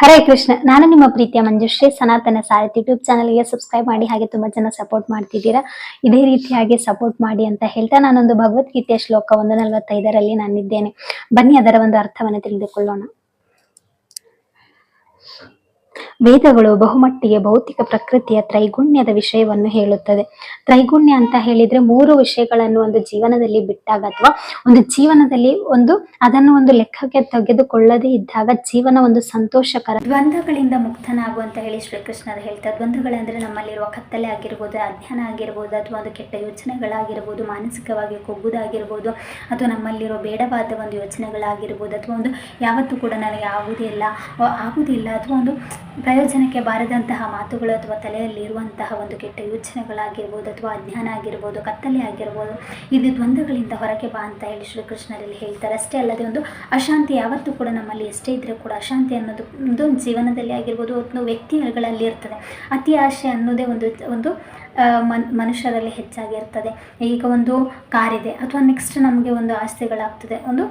ಹರೇ ಕೃಷ್ಣ, ನಾನು ನಿಮ್ಮ ಪ್ರೀತಿಯ ಮಂಜುಶ್ರೀ, ಸನಾತನ ಸಾರಥಿ ಯೂಟ್ಯೂಬ್ ಚಾನಲ್ಗೆ ಸಬ್ಸ್ಕ್ರೈಬ್ ಮಾಡಿ ಹಾಗೆ ತುಂಬಾ ಜನ ಸಪೋರ್ಟ್ ಮಾಡ್ತಿದ್ದೀರಾ. ಇದೇ ರೀತಿಯಾಗಿ ಸಪೋರ್ಟ್ ಮಾಡಿ ಅಂತ ಹೇಳ್ತಾ ನಾನೊಂದು ಭಗವದ್ಗೀತೆಯ ಶ್ಲೋಕ ಒಂದು ನಲವತ್ತೈದರಲ್ಲಿ ನಾನಿದ್ದೇನೆ. ಬನ್ನಿ ಅದರ ಒಂದು ಅರ್ಥವನ್ನು ತಿಳಿದುಕೊಳ್ಳೋಣ. ವೇದಗಳು ಬಹುಮಟ್ಟಿಗೆ ಭೌತಿಕ ಪ್ರಕೃತಿಯ ತ್ರೈಗುಣ್ಯದ ವಿಷಯವನ್ನು ಹೇಳುತ್ತದೆ. ತ್ರೈಗುಣ್ಯ ಅಂತ ಹೇಳಿದ್ರೆ ಮೂರು ವಿಷಯಗಳನ್ನು ಒಂದು ಜೀವನದಲ್ಲಿ ಬಿಟ್ಟಾಗ ಅಥವಾ ಒಂದು ಜೀವನದಲ್ಲಿ ಒಂದು ಅದನ್ನು ಒಂದು ಲೆಕ್ಕಕ್ಕೆ ತೆಗೆದುಕೊಳ್ಳದೇ ಇದ್ದಾಗ ಜೀವನ ಒಂದು ಸಂತೋಷಕರ ದ್ವಂದ್ವಗಳಿಂದ ಮುಕ್ತನಾಗು ಅಂತ ಹೇಳಿ ಶ್ರೀಕೃಷ್ಣರು ಹೇಳ್ತಾರೆ. ದ್ವಂದ್ವಗಳಂದ್ರೆ ನಮ್ಮಲ್ಲಿರುವ ಕತ್ತಲೆ ಆಗಿರ್ಬೋದು ಅಜ್ಞಾನ ಆಗಿರ್ಬೋದು, ಅಥವಾ ಒಂದು ಕೆಟ್ಟ ಯೋಚನೆಗಳಾಗಿರ್ಬೋದು, ಮಾನಸಿಕವಾಗಿ ಕೊಗ್ಗುದಾಗಿರ್ಬೋದು, ಅಥವಾ ನಮ್ಮಲ್ಲಿರೋ ಬೇಡವಾದ ಒಂದು ಯೋಚನೆಗಳಾಗಿರ್ಬೋದು, ಅಥವಾ ಒಂದು ಯಾವತ್ತೂ ಕೂಡ ನನಗೆ ಆಗುವುದಿಲ್ಲ ಆಗುವುದಿಲ್ಲ ಅಥವಾ ಒಂದು ಪ್ರಯೋಜನಕ್ಕೆ ಬಾರದಂತಹ ಮಾತುಗಳು ಅಥವಾ ತಲೆಯಲ್ಲಿ ಇರುವಂತಹ ಒಂದು ಕೆಟ್ಟ ಯೋಚನೆಗಳಾಗಿರ್ಬೋದು ಅಥವಾ ಅಜ್ಞಾನ ಆಗಿರ್ಬೋದು, ಕತ್ತಲೆ ಆಗಿರ್ಬೋದು ಇದು ದ್ವಂದ್ವಗಳಿಂದ ಹೊರಗೆ ಬಾ ಅಂತ ಹೇಳಿ ಶ್ರೀಕೃಷ್ಣರಲ್ಲಿ ಹೇಳ್ತಾರೆ. ಅಷ್ಟೇ ಅಲ್ಲದೆ ಒಂದು ಅಶಾಂತಿ ಯಾವತ್ತೂ ಕೂಡ ನಮ್ಮಲ್ಲಿ ಎಷ್ಟೇ ಇದ್ದರೂ ಕೂಡ ಅಶಾಂತಿ ಅನ್ನೋದು ಒಂದು ಜೀವನದಲ್ಲಿ ಆಗಿರ್ಬೋದು, ಒಂದು ವ್ಯಕ್ತಿಗಳಲ್ಲಿ ಇರ್ತದೆ. ಅತಿ ಆಶೆ ಅನ್ನೋದೇ ಒಂದು ಒಂದು ಮನ್, ಮನುಷ್ಯರಲ್ಲಿ ಹೆಚ್ಚಾಗಿರ್ತದೆ ಈಗ ಒಂದು ಕಾರಿದೆ, ಅಥವಾ ನೆಕ್ಸ್ಟ್ ನಮಗೆ ಒಂದು ಆಸ್ತಿಗಳಾಗ್ತದೆ. ಒಂದು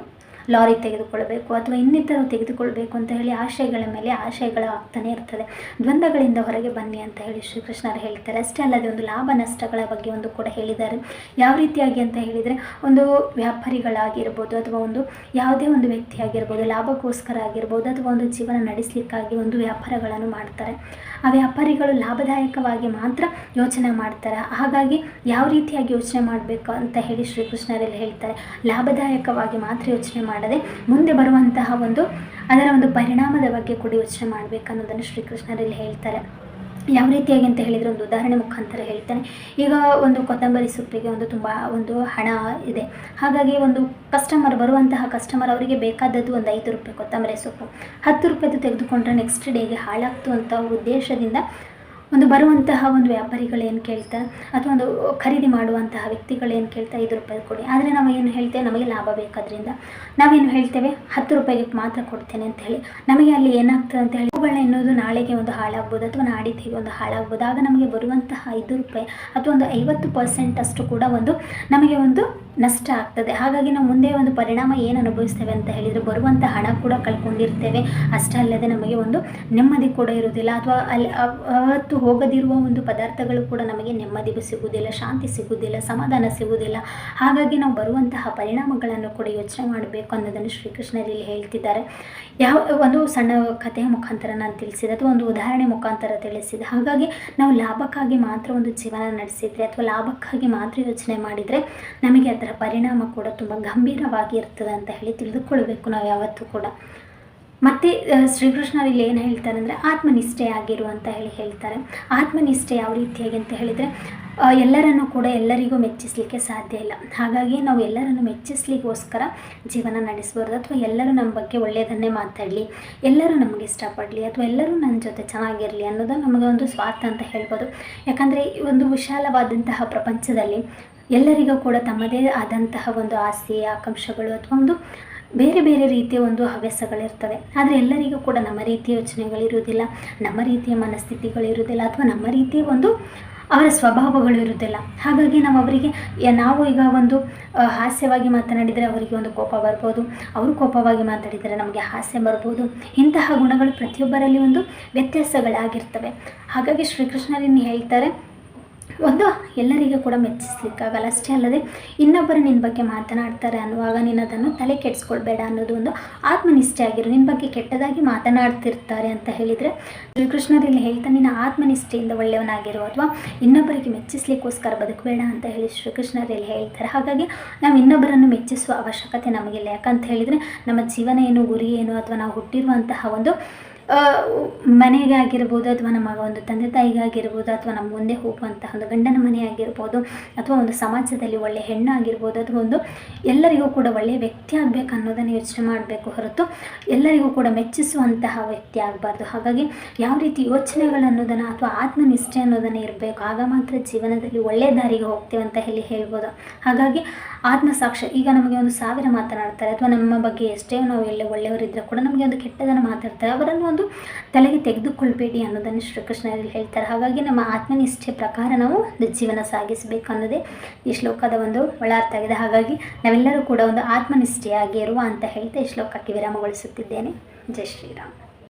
ಲಾರಿ ತೆಗೆದುಕೊಳ್ಬೇಕು ಅಥವಾ ಇನ್ನಿತರ ತೆಗೆದುಕೊಳ್ಬೇಕು ಅಂತ ಹೇಳಿ ಆಶಯಗಳ ಮೇಲೆ ಆಶಯಗಳು ಆಗ್ತಾನೆ ಇರ್ತದೆ. ದ್ವಂದ್ವಗಳಿಂದ ಹೊರಗೆ ಬನ್ನಿ ಅಂತ ಹೇಳಿ ಶ್ರೀಕೃಷ್ಣರು ಹೇಳ್ತಾರೆ. ಅಷ್ಟೇ ಅಲ್ಲದೆ ಒಂದು ಲಾಭ ನಷ್ಟಗಳ ಬಗ್ಗೆ ಒಂದು ಕೂಡ ಹೇಳಿದ್ದಾರೆ. ಯಾವ ರೀತಿಯಾಗಿ ಅಂತ ಹೇಳಿದರೆ ಒಂದು ವ್ಯಾಪಾರಿಗಳಾಗಿರ್ಬೋದು ಅಥವಾ ಒಂದು ಯಾವುದೇ ಒಂದು ವ್ಯಕ್ತಿ ಆಗಿರ್ಬೋದು ಲಾಭಕ್ಕೋಸ್ಕರ ಆಗಿರ್ಬೋದು ಅಥವಾ ಒಂದು ಜೀವನ ನಡೆಸಲಿಕ್ಕಾಗಿ ಒಂದು ವ್ಯಾಪಾರಗಳನ್ನು ಮಾಡ್ತಾರೆ. ಆ ವ್ಯಾಪಾರಿಗಳು ಲಾಭದಾಯಕವಾಗಿ ಮಾತ್ರ ಯೋಚನೆ ಮಾಡ್ತಾರೆ. ಹಾಗಾಗಿ ಯಾವ ರೀತಿಯಾಗಿ ಯೋಚನೆ ಮಾಡಬೇಕು ಅಂತ ಹೇಳಿ ಶ್ರೀಕೃಷ್ಣರಲ್ಲಿ ಹೇಳ್ತಾರೆ. ಲಾಭದಾಯಕವಾಗಿ ಮಾತ್ರ ಯೋಚನೆ ಮಾಡದೆ ಮುಂದೆ ಬರುವಂತಹ ಒಂದು, ಅದರ ಒಂದು ಪರಿಣಾಮದ ಬಗ್ಗೆ ಕೂಡ ಯೋಚನೆ ಮಾಡಬೇಕು ಅನ್ನೋದನ್ನು ಶ್ರೀಕೃಷ್ಣರಲ್ಲಿ ಹೇಳ್ತಾರೆ. ಯಾವ ರೀತಿಯಾಗಿ ಅಂತ ಹೇಳಿದರೆ ಒಂದು ಉದಾಹರಣೆ ಮುಖಾಂತರ ಹೇಳ್ತಾನೆ. ಈಗ ಒಂದು ಕೊತ್ತಂಬರಿ ಸೊಪ್ಪಿಗೆ ಒಂದು ತುಂಬ ಒಂದು ಹಣ ಇದೆ. ಹಾಗಾಗಿ ಒಂದು ಕಸ್ಟಮರ್ ಬರುವಂತಹ ಕಸ್ಟಮರ್ ಅವರಿಗೆ ಬೇಕಾದದ್ದು ಒಂದು ಐದು ರೂಪಾಯಿ ಕೊತ್ತಂಬರಿ ಸೊಪ್ಪು. ಹತ್ತು ರೂಪಾಯಿದು ತೆಗೆದುಕೊಂಡ್ರೆ ನೆಕ್ಸ್ಟ್ ಡೇಗೆ ಹಾಳಾಗ್ತು ಅಂತ ಉದ್ದೇಶದಿಂದ ಒಂದು ಬರುವಂತಹ ಒಂದು ವ್ಯಾಪಾರಿಗಳು ಏನು ಕೇಳ್ತಾರೆ ಅಥವಾ ಒಂದು ಖರೀದಿ ಮಾಡುವಂತಹ ವ್ಯಕ್ತಿಗಳು ಏನು ಕೇಳ್ತಾರೆ ಐದು ರೂಪಾಯಿ ಕೊಡಿ. ಆದರೆ ನಾವು ಏನು ಹೇಳ್ತೇವೆ, ನಮಗೆ ಲಾಭ ಬೇಕಾದ್ರಿಂದ. ನಾವೇನು ಹೇಳ್ತೇವೆ, ಹತ್ತು ರೂಪಾಯಿಗೆ ಮಾತ್ರ ಕೊಡ್ತೇನೆ ಅಂತ ಹೇಳಿ. ನಮಗೆ ಅಲ್ಲಿ ಏನಾಗ್ತದೆ ಅಂತ ಹೇಳಿ, ಹೂಗಳನ್ನ ಎನ್ನುವುದು ನಾಳೆಗೆ ಒಂದು ಹಾಳಾಗ್ಬೋದು, ಅಥವಾ ನಾಡಿದ್ದಿಗೆ ಒಂದು ಹಾಳಾಗ್ಬೋದು. ಆಗ ನಮಗೆ ಬರುವಂತಹ ಐದು ರೂಪಾಯಿ ಅಥವಾ ಒಂದು ಐವತ್ತು ಪರ್ಸೆಂಟ್ ಅಷ್ಟು ಕೂಡ ಒಂದು ನಮಗೆ ಒಂದು ನಷ್ಟ ಆಗ್ತದೆ. ಹಾಗಾಗಿ ನಾವು ಮುಂದೆ ಒಂದು ಪರಿಣಾಮ ಏನು ಅನುಭವಿಸ್ತೇವೆ ಅಂತ ಹೇಳಿದರೆ ಬರುವಂಥ ಹಣ ಕೂಡ ಕಳ್ಕೊಂಡಿರ್ತೇವೆ. ಅಷ್ಟೇ ಅಲ್ಲದೆ ನಮಗೆ ಒಂದು ನೆಮ್ಮದಿ ಕೂಡ ಇರುವುದಿಲ್ಲ. ಅಥವಾ ಅಲ್ಲಿ ಅವ್- ಅವತ್ತು ಹೋಗದಿರುವ ಒಂದು ಪದಾರ್ಥಗಳು ಕೂಡ ನಮಗೆ ನೆಮ್ಮದಿ ಸಿಗುವುದಿಲ್ಲ, ಶಾಂತಿ ಸಿಗುವುದಿಲ್ಲ, ಸಮಾಧಾನ ಸಿಗುವುದಿಲ್ಲ. ಹಾಗಾಗಿ ನಾವು ಬರುವಂತಹ ಪರಿಣಾಮಗಳನ್ನು ಕೂಡ ಯೋಚನೆ ಮಾಡಬೇಕು ಅನ್ನೋದನ್ನು ಶ್ರೀಕೃಷ್ಣರಲ್ಲಿ ಹೇಳ್ತಿದ್ದಾರೆ. ಯಾವ ಒಂದು ಸಣ್ಣ ಕಥೆಯ ಮುಖಾಂತರ ನಾನು ತಿಳಿಸಿದೆ, ಅಥವಾ ಒಂದು ಉದಾಹರಣೆ ಮುಖಾಂತರ ತಿಳಿಸಿದೆ. ಹಾಗಾಗಿ ನಾವು ಲಾಭಕ್ಕಾಗಿ ಮಾತ್ರ ಒಂದು ಜೀವನ ನಡೆಸಿದರೆ, ಅಥವಾ ಲಾಭಕ್ಕಾಗಿ ಮಾತ್ರ ಯೋಚನೆ ಮಾಡಿದರೆ ನಮಗೆ ಅದರ ಪರಿಣಾಮ ಕೂಡ ತುಂಬ ಗಂಭೀರವಾಗಿ ಇರ್ತದೆ ಅಂತ ಹೇಳಿ ತಿಳಿದುಕೊಳ್ಬೇಕು ನಾವು ಯಾವತ್ತೂ ಕೂಡ. ಮತ್ತು ಶ್ರೀಕೃಷ್ಣರು ಇಲ್ಲಿ ಏನು ಹೇಳ್ತಾರೆ ಅಂದರೆ ಆತ್ಮನಿಷ್ಠೆ ಆಗಿರು ಅಂತ ಹೇಳಿ ಹೇಳ್ತಾರೆ. ಆತ್ಮನಿಷ್ಠೆ ಯಾವ ರೀತಿಯಾಗಿ ಅಂತ ಹೇಳಿದರೆ ಎಲ್ಲರನ್ನು ಕೂಡ ಎಲ್ಲರಿಗೂ ಮೆಚ್ಚಿಸಲಿಕ್ಕೆ ಸಾಧ್ಯ ಇಲ್ಲ. ಹಾಗಾಗಿ ನಾವು ಎಲ್ಲರನ್ನು ಮೆಚ್ಚಿಸ್ಲಿಕ್ಕೋಸ್ಕರ ಜೀವನ ನಡೆಸ್ಬಾರ್ದು. ಅಥವಾ ಎಲ್ಲರೂ ನಮ್ಮ ಬಗ್ಗೆ ಒಳ್ಳೆಯದನ್ನೇ ಮಾತಾಡಲಿ, ಎಲ್ಲರೂ ನಮಗೆ ಇಷ್ಟಪಡಲಿ, ಅಥವಾ ಎಲ್ಲರೂ ನನ್ನ ಜೊತೆ ಚೆನ್ನಾಗಿರಲಿ ಅನ್ನೋದು ನಮಗೆ ಒಂದು ಸ್ವಾರ್ಥ ಅಂತ ಹೇಳ್ಬೋದು. ಯಾಕಂದರೆ ಈ ಒಂದು ವಿಶಾಲವಾದಂತಹ ಪ್ರಪಂಚದಲ್ಲಿ ಎಲ್ಲರಿಗೂ ಕೂಡ ತಮ್ಮದೇ ಆದಂತಹ ಒಂದು ಆಸೆ, ಆಕಾಂಕ್ಷೆಗಳು, ಅಥವಾ ಒಂದು ಬೇರೆ ಬೇರೆ ರೀತಿಯ ಒಂದು ಹವ್ಯಾಸಗಳಿರ್ತವೆ. ಆದರೆ ಎಲ್ಲರಿಗೂ ಕೂಡ ನಮ್ಮ ರೀತಿಯ ಯೋಚನೆಗಳಿರುವುದಿಲ್ಲ, ನಮ್ಮ ರೀತಿಯ ಮನಸ್ಥಿತಿಗಳಿರುವುದಿಲ್ಲ ಅಥವಾ ನಮ್ಮ ರೀತಿಯ ಒಂದು ಅವರ ಸ್ವಭಾವಗಳು ಇರುವುದಿಲ್ಲ ಹಾಗಾಗಿ ನಾವು ಅವರಿಗೆ ನಾವು ಈಗ ಒಂದು ಹಾಸ್ಯವಾಗಿ ಮಾತನಾಡಿದರೆ ಅವರಿಗೆ ಒಂದು ಕೋಪ ಬರ್ಬೋದು, ಅವರು ಕೋಪವಾಗಿ ಮಾತಾಡಿದರೆ ನಮಗೆ ಹಾಸ್ಯ ಬರ್ಬೋದು, ಇಂತಹ ಗುಣಗಳು ಪ್ರತಿಯೊಬ್ಬರಲ್ಲಿ ಒಂದು ವ್ಯತ್ಯಾಸಗಳಾಗಿರ್ತವೆ. ಹಾಗಾಗಿ ಶ್ರೀಕೃಷ್ಣರಿನ್ನು ಹೇಳ್ತಾರೆ ಒಂದು ಎಲ್ಲರಿಗೂ ಕೂಡ ಮೆಚ್ಚಿಸ್ಲಿಕ್ಕಾಗಲ್ಲ. ಅಷ್ಟೇ ಅಲ್ಲದೆ ಇನ್ನೊಬ್ಬರು ನಿನ್ನ ಬಗ್ಗೆ ಮಾತನಾಡ್ತಾರೆ ಅನ್ನುವಾಗ ನೀನು ಅದನ್ನು ತಲೆ ಕೆಡಿಸ್ಕೊಳ್ಬೇಡ ಅನ್ನೋದು ಒಂದು ಆತ್ಮನಿಷ್ಠೆ ಆಗಿರು. ನಿನ್ನ ಬಗ್ಗೆ ಕೆಟ್ಟದಾಗಿ ಮಾತನಾಡ್ತಿರ್ತಾರೆ ಅಂತ ಹೇಳಿದರೆ ಶ್ರೀಕೃಷ್ಣರಲ್ಲಿ ಹೇಳ್ತಾ ನಿನ್ನ ಆತ್ಮನಿಷ್ಠೆಯಿಂದ ಒಳ್ಳೆಯವನಾಗಿರೋ ಅಥವಾ ಇನ್ನೊಬ್ಬರಿಗೆ ಮೆಚ್ಚಿಸ್ಲಿಕ್ಕೋಸ್ಕರ ಬದುಕಬೇಡ ಅಂತ ಹೇಳಿ ಶ್ರೀಕೃಷ್ಣರಲ್ಲಿ ಹೇಳ್ತಾರೆ. ಹಾಗಾಗಿ ನಾವು ಇನ್ನೊಬ್ಬರನ್ನು ಮೆಚ್ಚಿಸುವ ಅವಶ್ಯಕತೆ ನಮಗಿಲ್ಲ. ಯಾಕಂತ ಹೇಳಿದರೆ ನಮ್ಮ ಜೀವನ ಏನು, ಗುರಿ ಏನು ಅಥವಾ ನಾವು ಹುಟ್ಟಿರುವಂತಹ ಒಂದು ಆ, ಮನೆಗೆ ಆಗಿರ್ಬೋದು ಅಥವಾ ನಮ್ಮ ಒಂದು ತಂದೆ ತಾಯಿಗಾಗಿರ್ಬೋದು ಅಥವಾ ನಮ್ಮ ಮುಂದೆ ಹೋಗುವಂತಹ ಒಂದು ಗಂಡನ ಮನೆ ಆಗಿರ್ಬೋದು ಅಥವಾ ಒಂದು ಸಮಾಜದಲ್ಲಿ ಒಳ್ಳೆಯ ಹೆಣ್ಣು ಆಗಿರ್ಬೋದು ಅಥವಾ ಒಂದು ಎಲ್ಲರಿಗೂ ಕೂಡ ಒಳ್ಳೆಯ ವ್ಯಕ್ತಿ ಆಗಬೇಕು ಅನ್ನೋದನ್ನು ಯೋಚನೆ ಮಾಡಬೇಕು ಹೊರತು ಎಲ್ಲರಿಗೂ ಕೂಡ ಮೆಚ್ಚಿಸುವಂತಹ ವ್ಯಕ್ತಿ ಆಗಬಾರ್ದು. ಹಾಗಾಗಿ ಯಾವ ರೀತಿ ಯೋಚನೆಗಳನ್ನೋದನ್ನು ಅಥವಾ ಆತ್ಮನಿಷ್ಠೆ ಅನ್ನೋದನ್ನು ಇರಬೇಕು ಆಗ ಮಾತ್ರ ಜೀವನದಲ್ಲಿ ಒಳ್ಳೆಯ ದಾರಿಗೆ ಹೋಗ್ತೇವೆ ಅಂತ ಹೇಳಿ ಹೇಳ್ಬೋದು. ಹಾಗಾಗಿ ಆತ್ಮಸಾಕ್ಷಿ ಈಗ ನಮಗೆ ಒಂದು ಸಾವಿರ ಮಾತನಾಡ್ತಾರೆ ಅಥವಾ ನಮ್ಮ ಬಗ್ಗೆ ಎಷ್ಟೇ ನಾವು ಎಲ್ಲ ಒಳ್ಳೆಯವರಿದ್ದರೂ ಕೂಡ ನಮಗೆ ಒಂದು ಕೆಟ್ಟದನ್ನು ಮಾತಾಡ್ತಾರೆ ಅವರನ್ನು ಒಂದು ತಲೆಗೆ ತೆಗೆದುಕೊಳ್ಬೇಡಿ ಅನ್ನೋದನ್ನು ಶ್ರೀಕೃಷ್ಣರಲ್ಲಿ ಹೇಳ್ತಾರೆ. ಹಾಗಾಗಿ ನಮ್ಮ ಆತ್ಮನಿಷ್ಠೆ ಪ್ರಕಾರ ನಾವು ಜೀವನ ಸಾಗಿಸಬೇಕು ಅನ್ನೋದೇ ಈ ಶ್ಲೋಕದ ಒಂದು ಒಳಾರ್ಥ ಆಗಿದೆ. ಹಾಗಾಗಿ ನಾವೆಲ್ಲರೂ ಕೂಡ ಒಂದು ಆತ್ಮನಿಷ್ಠೆಯಾಗಿ ಇರುವ ಅಂತ ಹೇಳ್ತಾ ಈ ಶ್ಲೋಕಕ್ಕೆ ವಿರಾಮಗೊಳಿಸುತ್ತಿದ್ದೇನೆ. ಜೈ ಶ್ರೀರಾಮ್.